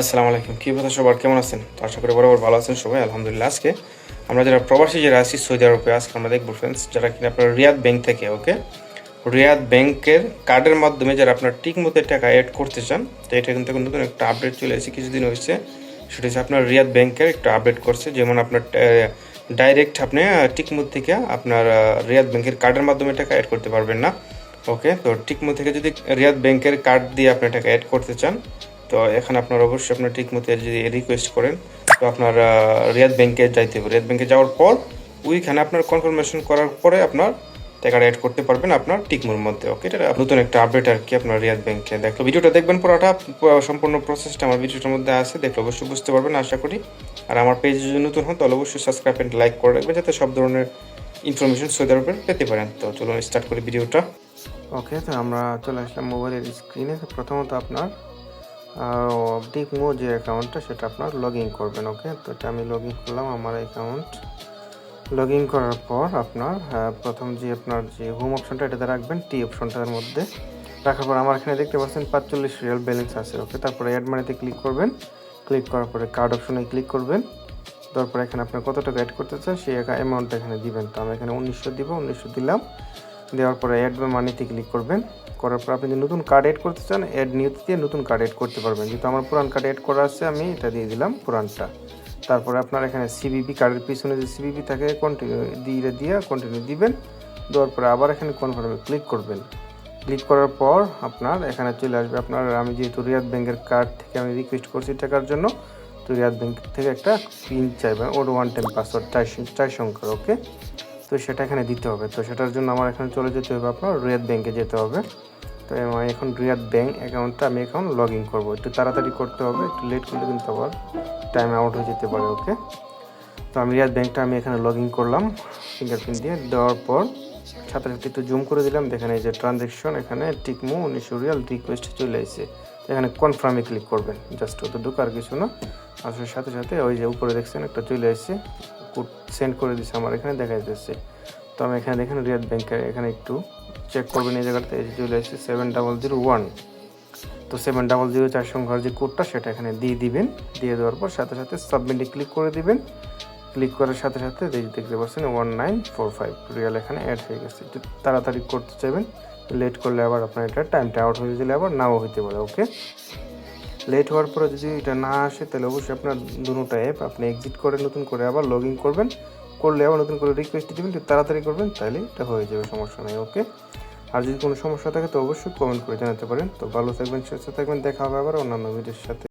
আসসালামু আলাইকুম। কী কথা সবার? কেমন আছেন? তো আশা করি বরাবর ভালো আছেন সবাই। আলহামদুলিল্লাহ, আজকে আমরা যারা প্রবাসী যারা আছি সৌদি আরবে, আজকে আমরা দেখব ফ্রেন্ডস যারা কিনা আপনার রিয়াদ ব্যাংক থেকে ওকে রিয়াদ ব্যাংকের কার্ডের মাধ্যমে যারা আপনার ঠিক মতো টাকা অ্যাড করতে চান, তো এটা কিন্তু এখন নতুন একটা আপডেট চলে এসেছে, কিছুদিন হয়েছে। সেটা হচ্ছে আপনার রিয়াদ ব্যাংকের একটা আপডেট করছে, যেমন আপনার ডাইরেক্ট আপনি টিকমুদ থেকে আপনার রিয়াদ ব্যাংকের কার্ডের মাধ্যমে টাকা অ্যাড করতে পারবেন না ওকে তো টিকমো থেকে যদি রিয়াদ ব্যাংকের কার্ড দিয়ে আপনি টাকা অ্যাড করতে চান তো এখানে আপনার অবশ্যই আপনার টিকমোতে যদি রিকোয়েস্ট করেন, তো আপনার রিয়াদ ব্যাংকে যাইতে হবে। রিয়াদ ব্যাংকে যাওয়ার পর ওইখানে আপনার কনফার্মেশন করার পরে আপনার টাকাটা অ্যাড করতে পারবেন আপনার টিকমোর মধ্যে ওকে এটা নতুন একটা আপডেট আর কি আপনার রিয়াদ ব্যাংকে দেখল ভিডিওটা দেখবেন পুরোটা, পুরো সম্পূর্ণ প্রসেসটা আমার ভিডিওটার মধ্যে আছে, দেখলে অবশ্যই বুঝতে পারবেন, আশা করি। আর আমার পেজ যদি নতুন হন, তাহলে অবশ্যই সাবস্ক্রাইব এন্ড লাইক করে রাখবেন, যাতে সব ধরনের ইনফরমেশন সৌদি আরবের পেতে পারেন। তো চলুন স্টার্ট করি ভিডিওটা। ওকে তো আমরা চলে আসলাম মোবাইলের স্ক্রিনে প্রথমত আপনার ডিকমো যে অ্যাকাউন্টটা সেটা আপনার লগ ইন করবেন ওকে? তো এটা আমি লগ ইন করলাম আমার অ্যাকাউন্ট। লগ ইন করার পর আপনার আহ, প্রথম যে আপনার যে হোম অপশনটা এটাতে রাখবেন টি অপশনটার মধ্যে। রাখার পর আমার এখানে দেখতে পাচ্ছেন পাঁচচল্লিশ রিয়াল ব্যালেন্স আছে ওকে? তারপরে অ্যাড মানিতে ক্লিক করবেন। ক্লিক করার পরে কার্ড অপশনে ক্লিক করবেন। তারপরে এখানে আপনার কত টাকা অ্যাড করতে চান সেই অ্যামাউন্টটা এখানে দিবেন। তো আমি এখানে উনিশশো দিব উনিশশো দিলাম। দেওয়ার পরে অ্যাড বা মানিতে ক্লিক করবেন। করার পর আপনি যদি নতুন কার্ড এড করতে চান অ্যাড নিউতে দিয়ে নতুন কার্ড এড করতে পারবেন। যেহেতু আমার পুরান কার্ড এড করা আছে, আমি এটা দিয়ে দিলাম পুরানটা। তারপরে আপনার এখানে সিবিবি কার্ডের পিছনে যে সিবিবি থাকে কন্টিনিউ দিয়ে দিয়ে কন্টিনিউ দিবেন। দেওয়ার পরে আবার এখানে কনফার্মে ক্লিক করবেন। ক্লিক করার পর আপনার এখানে চলে আসবে আপনার, আমি যেহেতু রিয়াদ ব্যাংকের কার্ড থেকে আমি রিকোয়েস্ট করছি টাকার জন্য, তো রিয়াদ ব্যাংক থেকে একটা পিন চাইবেন। ওর ওয়ান টাইম পাসওয়ার্ড চার চার সংখ্যার ওকে তো সেটা এখানে দিতে হবে। তো সেটার জন্য আমার এখানে চলে যেতে হবে আপনার রিয়াদ ব্যাংকে যেতে হবে। তো আমার এখন রিয়াদ ব্যাংক অ্যাকাউন্টটা আমি এখন লগ ইন করব। একটু তাড়াতাড়ি করতে হবে, একটু লেট করলে কিন্তু আবার টাইম আউট হয়ে যেতে পারে ওকে তো আমি রিয়াদ ব্যাংকটা আমি এখানে লগ ইন করলাম ফিঙ্গারপ্রিন্ট দিয়ে দেওয়ার পর সাথে একটু জুম করে দিলাম। দেখেন এই যে ট্রানজ্যাকশন এখানে টিকমো উনিশশো রিয়াল রিকোয়েস্ট চলে এসেছে। এখানে কনফার্মে ক্লিক করবেন জাস্ট অতটুকু আর কিছু না। আর সাথে সাথে সাথে ওই যে উপরে দেখছেন একটা চলে এসেছে। কোড সেন্ড করে দিচ্ছে আমার এখানে দেখা যাচ্ছে তো আমি এখানে দেখেন রিয়াদ ব্যাংকের এখানে একটু চেক করবেন, এই জায়গাতে চলে এসেছে সেভেন ডাবল জিরো ওয়ান তো সেভেন ডাবল জিরো চার সংখ্যার যে কোডটা সেটা এখানে দিয়ে দিবেন, দিয়ে দেওয়ার পর সাথে সাথে সাবমিটে ক্লিক করে দিবেন। ক্লিক করার সাথে সাথে দেখতে পাচ্ছেন one nine four five riyal এখানে অ্যাড হয়ে গেছে। একটু তাড়াতাড়ি করতে চাইবেন লেট করলে আবার আপনার এটা টাইমটা আউট হয়ে গেলে আবার নাও হইতে পারে ওকে লেট হওয়ার পরে যদি এটা না আসে, তাহলে অবশ্যই আপনার দুটো অ্যাপ আপনি এক্সিট করে নতুন করে আবার লগ ইন করবেন। করলে আবার নতুন করে রিকোয়েস্ট দেবেন, একটু তাড়াতাড়ি করবেন তাহলে এটা হয়ে যাবে, সমস্যা নেই ওকে আর যদি কোনো সমস্যা থাকে, তো অবশ্যই কমেন্ট করে জানাতে পারেন। তো ভালো থাকবেন, সুস্থ থাকবেন, দেখা হবে আবার অন্যান্য ভিডিওর সাথে।